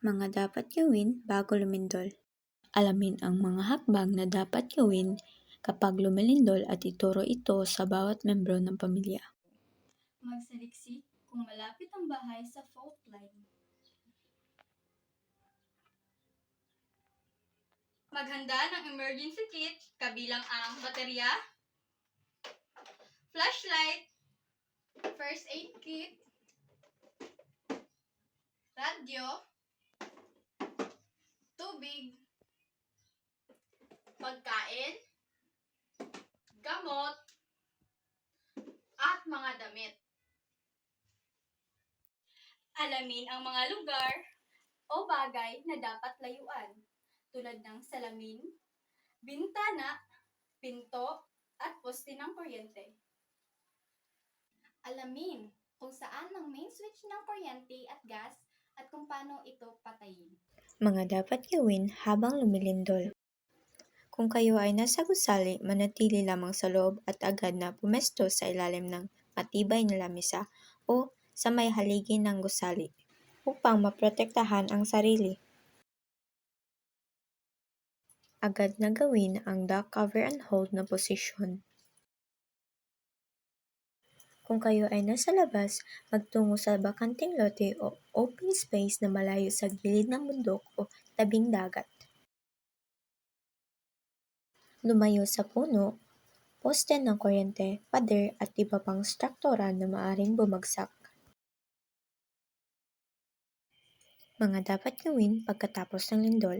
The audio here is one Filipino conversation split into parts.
Mga dapat gawin bago lumindol. Alamin ang mga hakbang na dapat gawin kapag lumilindol at ituro ito sa bawat membro ng pamilya. Magsaliksik kung malapit ang bahay sa fault line. Maghanda ng emergency kit kabilang ang baterya, flashlight, first aid kit, radyo, tubig, pagkain, gamot, at mga damit. Alamin ang mga lugar o bagay na dapat layuan tulad ng salamin, bintana, pinto, at poste ng kuryente. Alamin kung saan ang main switch ng kuryente at gas at kung paano ito patayin. Mga dapat gawin habang lumilindol. Kung kayo ay nasa gusali, manatili lamang sa loob at agad na pumesto sa ilalim ng matibay na lamisa o sa may haligi ng gusali upang maprotektahan ang sarili. Agad na gawin ang duck cover and hold na posisyon. Kung kayo ay nasa labas, magtungo sa bakanting lote o open space na malayo sa gilid ng bundok o tabing dagat. Lumayo sa puno, poste ng kuryente, pader at iba pang struktura na maaring bumagsak. Mga dapat gawin pagkatapos ng lindol.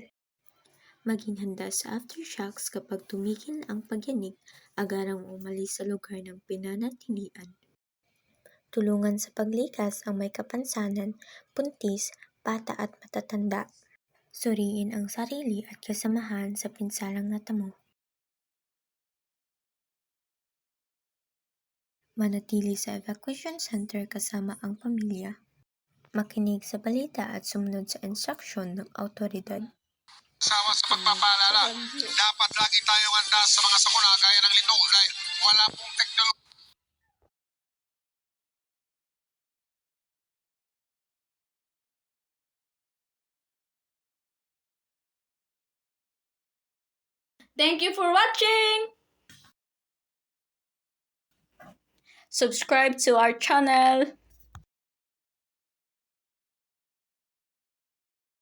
Maging handa sa aftershocks kapag tumigil ang pagyanig, agarang umalis sa lugar ng pinanatilian. Tulungan sa paglikas ang may kapansanan, puntis, bata at matatanda. Suriin ang sarili at kasamahan sa pinsalang natamo. Manatili sa evacuation center kasama ang pamilya. Makinig sa balita at sumunod sa instruksyon ng autoridad. Sawa sa pagpapaalala, dapat lagi tayong handa sa mga sakuna gaya ng lindol dahil wala pong Thank you for watching! Subscribe to our channel.